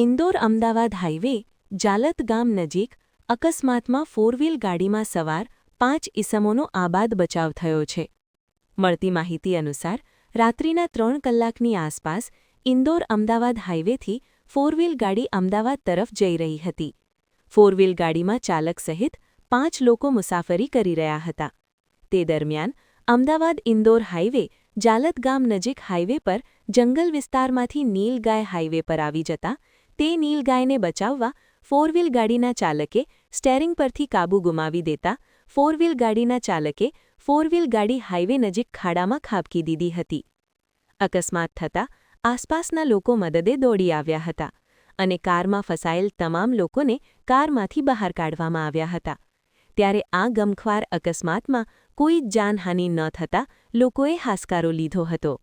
Indore Ahmedabad highway જાલત ગામ નજીક, અકસ્માતમાં ફોર વ્હીલ ગાડીમાં સવાર, પાંચ ઇસમોનો આબાદ બચાવ થયો છે. મળતી માહિતી અનુસાર, રાત્રિના ત્રણ કલાકની આસપાસ, ઇન્દોર અમદાવાદ હાઇવેથી ફોર વ્હીલ ગાડી અમદાવાદ તરફ જઈ રહી હતી. ફોર વ્હીલ ગાડીમાં ચાલક સહિત પાંચ લોકો મુસાફરી કરી રહ્યા હતા. તે દરમિયાન, અમદાવાદ ઇન્દોર હાઇવે જાલત ગામ નજીક હાઇવે પર જંગલ વિસ્તારમાંથી નીલગાય હાઇવે પર આવી જતા તે નીલગાયને બચાવવા ફોર વ્હીલ ગાડીના ચાલકે સ્ટેરિંગ પરથી કાબુ ગુમાવી દેતા ફોર વ્હીલ ગાડીના ચાલકે ફોર વ્હીલ ગાડી હાઇવે નજીક ખાડામાં ખાબકી દીધી હતી. અકસ્માત થતાં આસપાસના લોકો મદદે દોડી આવ્યા હતા અને કારમાં ફસાયેલ તમામ લોકોને કારમાંથી બહાર કાઢવામાં આવ્યા હતા. ત્યારે આ ગમખ્વાર અકસ્માતમાં કોઈ જ જાનહાનિ ન થતાં લોકોએ હાશકારો લીધો હતો.